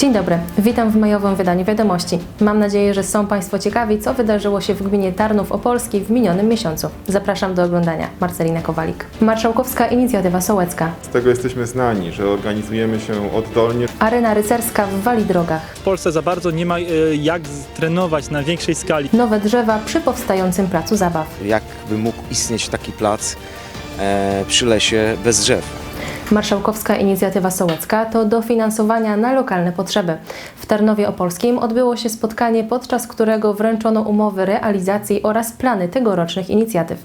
Dzień dobry, witam w majowym wydaniu Wiadomości. Mam nadzieję, że są Państwo ciekawi, co wydarzyło się w gminie Tarnów Opolskiej w minionym miesiącu. Zapraszam do oglądania. Marcelina Kowalik. Marszałkowska Inicjatywa Sołecka. Z tego jesteśmy znani, że organizujemy się oddolnie. Arena rycerska w Wali Drogach. W Polsce za bardzo nie ma e, jak trenować na większej skali. Nowe drzewa przy powstającym placu zabaw. jakby mógł istnieć taki plac e, przy lesie bez drzew. Marszałkowska Inicjatywa Sołecka to dofinansowania na lokalne potrzeby. W Tarnowie Opolskim odbyło się spotkanie, podczas którego wręczono umowy realizacji oraz plany tegorocznych inicjatyw.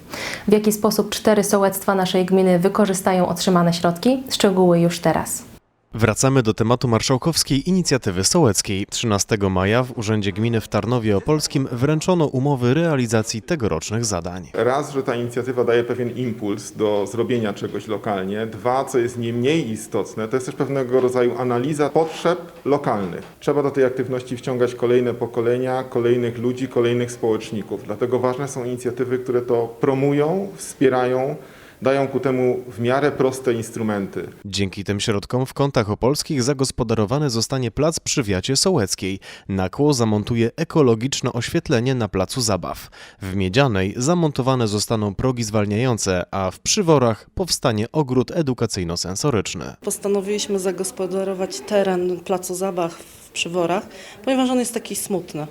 W jaki sposób cztery sołectwa naszej gminy wykorzystają otrzymane środki? Szczegóły już teraz. Wracamy do tematu marszałkowskiej inicjatywy sołeckiej. 13 maja w Urzędzie Gminy w Tarnowie Opolskim wręczono umowy realizacji tegorocznych zadań. Raz, że ta inicjatywa daje pewien impuls do zrobienia czegoś lokalnie. Dwa, co jest nie mniej istotne, to jest też pewnego rodzaju analiza potrzeb lokalnych. Trzeba do tej aktywności wciągać kolejne pokolenia, kolejnych ludzi, kolejnych społeczników. Dlatego ważne są inicjatywy, które to promują, wspierają, dają ku temu w miarę proste instrumenty. Dzięki tym środkom w kątach opolskich zagospodarowany zostanie plac przy Wiacie Sołeckiej. Nakło zamontuje ekologiczne oświetlenie na placu zabaw. W Miedzianej zamontowane zostaną progi zwalniające, a w Przyworach powstanie ogród edukacyjno-sensoryczny. Postanowiliśmy zagospodarować teren placu zabaw w Przyworach, ponieważ on jest taki smutny.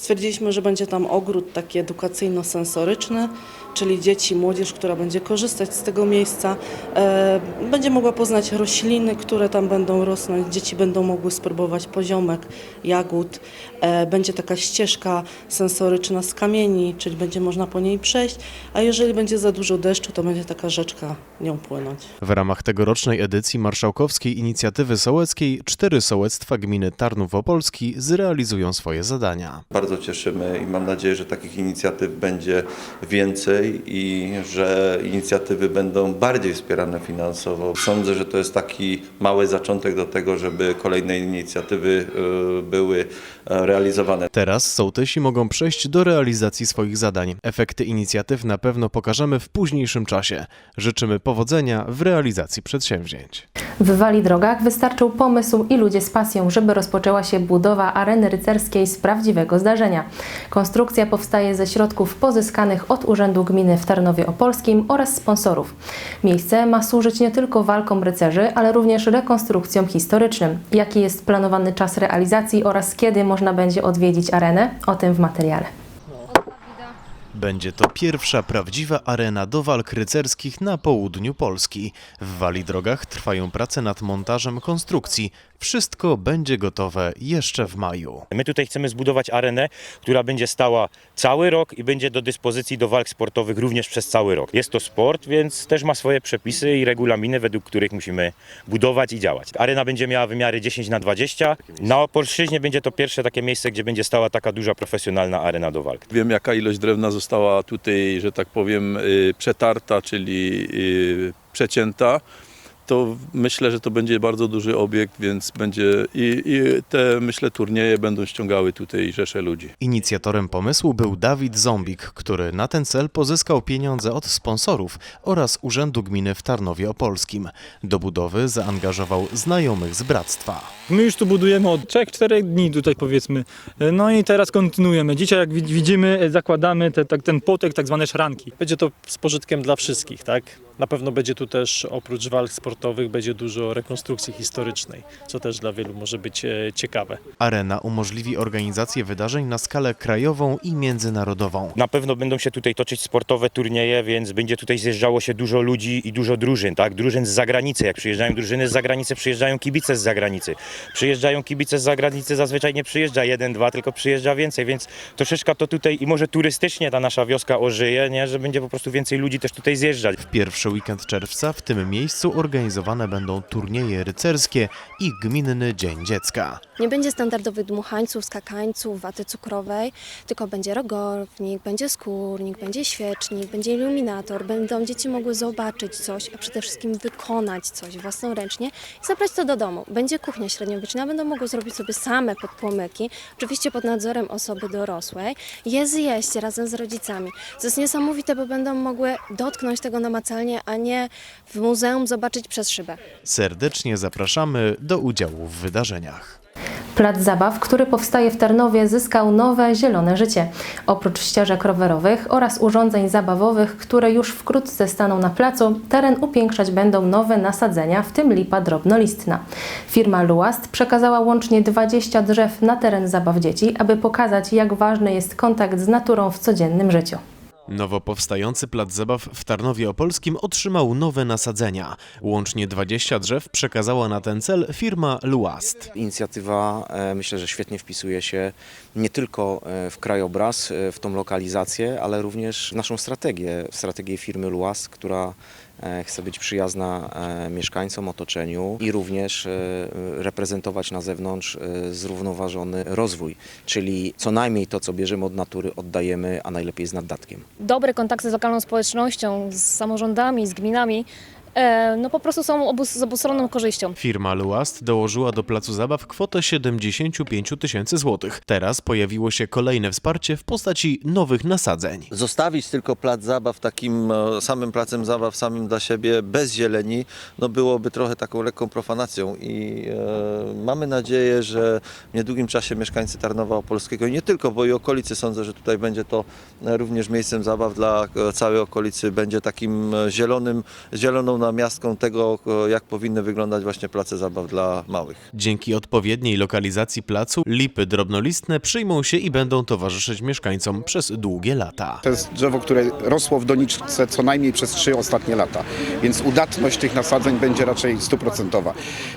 Stwierdziliśmy, że będzie tam ogród taki edukacyjno-sensoryczny, czyli dzieci, młodzież, która będzie korzystać z tego miejsca, e, będzie mogła poznać rośliny, które tam będą rosnąć. Dzieci będą mogły spróbować poziomek, jagód. E, będzie taka ścieżka sensoryczna z kamieni, czyli będzie można po niej przejść, a jeżeli będzie za dużo deszczu, to będzie taka rzeczka nią płynąć. W ramach tegorocznej edycji marszałkowskiej inicjatywy sołeckiej cztery sołectwa gminy Tarnów Opolski zrealizują swoje zadania. Bardzo cieszymy i mam nadzieję, że takich inicjatyw będzie więcej i że inicjatywy będą bardziej wspierane finansowo. Sądzę, że to jest taki mały zaczątek do tego, żeby kolejne inicjatywy y, były e, realizowane. Teraz sołtysi mogą przejść do realizacji swoich zadań. Efekty inicjatyw na pewno pokażemy w późniejszym czasie. Życzymy powodzenia w realizacji przedsięwzięć. W Wali Drogach wystarczył pomysł i ludzie z pasją, żeby rozpoczęła się budowa areny rycerskiej z prawdziwego zdarzenia. Konstrukcja powstaje ze środków pozyskanych od Urzędu Gminy w Tarnowie Opolskim oraz sponsorów. Miejsce ma służyć nie tylko walkom rycerzy, ale również rekonstrukcjom historycznym. Jaki jest planowany czas realizacji oraz kiedy można będzie odwiedzić arenę? O tym w materiale. Będzie to pierwsza prawdziwa arena do walk rycerskich na południu Polski. W Wali Drogach trwają prace nad montażem konstrukcji. Wszystko będzie gotowe jeszcze w maju. My tutaj chcemy zbudować arenę, która będzie stała cały rok i będzie do dyspozycji do walk sportowych również przez cały rok. Jest to sport, więc też ma swoje przepisy i regulaminy, według których musimy budować i działać. Arena będzie miała wymiary 10 na 20. Na Opolszczyźnie będzie to pierwsze takie miejsce, gdzie będzie stała taka duża profesjonalna arena do walk. Wiem, jaka ilość drewna została tutaj, że tak powiem, y, przetarta, czyli y, przecięta. To myślę, że to będzie bardzo duży obiekt, więc będzie i, i te, myślę, turnieje będą ściągały tutaj rzesze ludzi. Inicjatorem pomysłu był Dawid Zombik, który na ten cel pozyskał pieniądze od sponsorów oraz Urzędu Gminy w Tarnowie Opolskim. Do budowy zaangażował znajomych z bractwa. My już tu budujemy od 3-4 dni tutaj powiedzmy. No i teraz kontynuujemy. Dzisiaj jak wi- widzimy zakładamy te, tak, ten płotek, tak zwane szranki. Będzie to z pożytkiem dla wszystkich, tak? Na pewno będzie tu też oprócz walk sportowych będzie dużo rekonstrukcji historycznej, co też dla wielu może być e, ciekawe. Arena umożliwi organizację wydarzeń na skalę krajową i międzynarodową. Na pewno będą się tutaj toczyć sportowe turnieje, więc będzie tutaj zjeżdżało się dużo ludzi i dużo drużyn, tak? Drużyn z zagranicy. Jak przyjeżdżają drużyny z zagranicy, przyjeżdżają kibice z zagranicy. Przyjeżdżają kibice z zagranicy, zazwyczaj nie przyjeżdża jeden, dwa, tylko przyjeżdża więcej, więc troszeczkę to tutaj i może turystycznie ta nasza wioska ożyje, nie? Że będzie po prostu więcej ludzi też tutaj zjeżdżać. W pierwszy weekend czerwca w tym miejscu organizowane będą turnieje rycerskie i Gminny Dzień Dziecka. Nie będzie standardowych dmuchańców, skakańców, waty cukrowej, tylko będzie rogownik, będzie skórnik, będzie świecznik, będzie iluminator. Będą dzieci mogły zobaczyć coś, a przede wszystkim wykonać coś własnoręcznie i zabrać to do domu. Będzie kuchnia średniowieczna, będą mogły zrobić sobie same podpłomyki, oczywiście pod nadzorem osoby dorosłej, je zjeść razem z rodzicami. To jest niesamowite, bo będą mogły dotknąć tego namacalnie, a nie w muzeum zobaczyć przez szybę. Serdecznie zapraszamy do udziału w wydarzeniach. Plac zabaw, który powstaje w Tarnowie, zyskał nowe zielone życie. Oprócz ścieżek rowerowych oraz urządzeń zabawowych, które już wkrótce staną na placu, teren upiększać będą nowe nasadzenia, w tym lipa drobnolistna. Firma Luast przekazała łącznie 20 drzew na teren zabaw dzieci, aby pokazać, jak ważny jest kontakt z naturą w codziennym życiu. Nowo powstający plac zabaw w Tarnowie Opolskim otrzymał nowe nasadzenia. Łącznie 20 drzew przekazała na ten cel firma Luast. Inicjatywa e, myślę, że świetnie wpisuje się nie tylko e, w krajobraz, e, w tą lokalizację, ale również w naszą strategię, strategię firmy Luas, która chce być przyjazna e, mieszkańcom, otoczeniu i również e, reprezentować na zewnątrz e, zrównoważony rozwój, czyli co najmniej to, co bierzemy od natury, oddajemy, a najlepiej z naddatkiem. dobre kontakty z lokalną społecznością, z samorządami, z gminami, e, no po prostu są obu, z obustronną korzyścią. Firma Luast dołożyła do placu zabaw kwotę 75 tysięcy złotych. Teraz pojawiło się kolejne wsparcie w postaci nowych nasadzeń. Zostawić tylko plac zabaw takim e, samym placem zabaw, samym dla siebie, bez zieleni, no byłoby trochę taką lekką profanacją i e, mamy nadzieję, że w niedługim czasie mieszkańcy Tarnowa Opolskiego i nie tylko, bo i okolicy sądzę, że tutaj będzie to e, również miejscem zabaw dla e, całej okolicy, będzie takim e, zielonym, zieloną namiastką tego, jak powinny wyglądać właśnie place zabaw dla małych. Dzięki odpowiedniej lokalizacji placu lipy drobnolistne przyjmą się i będą towarzyszyć mieszkańcom przez długie lata. To jest drzewo, które rosło w doniczce co najmniej przez trzy ostatnie lata, więc udatność tych nasadzeń będzie raczej stuprocentowa.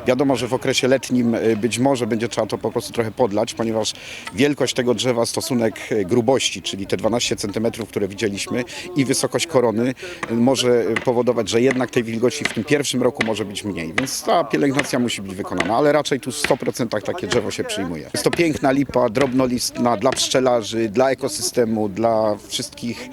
Wiadomo, że w okresie letnim y, być może będzie trzeba to po prostu trochę podlać, ponieważ wielkość tego drzewa, stosunek y, grubości, czyli te 12 cm, które widzieliśmy i wysokość korony y, może powodować, że jednak tej wilgoci w tym pierwszym roku może być mniej, więc ta pielęgnacja musi być wykonana, ale raczej tu w 100% takie drzewo się przyjmuje. Jest to piękna lipa, drobnolistna dla pszczelarzy, dla ekosystemu, dla wszystkich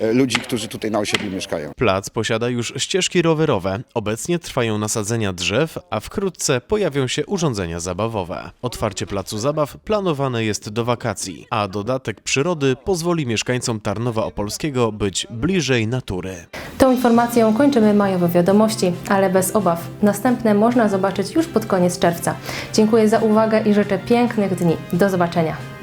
e, ludzi, którzy tutaj na osiedlu mieszkają. Plac posiada już ścieżki rowerowe. Obecnie trwają nasadzenia drzew, a wkrótce pojawią się urządzenia zabawowe. Otwarcie placu zabaw planowane jest do wakacji, a dodatek przyrody pozwoli mieszkańcom Tarnowa Opolskiego być bliżej natury. Tą informacją kończymy majowe wiadomości, ale bez obaw. Następne można zobaczyć już pod koniec czerwca. Dziękuję za uwagę i życzę pięknych dni. Do zobaczenia.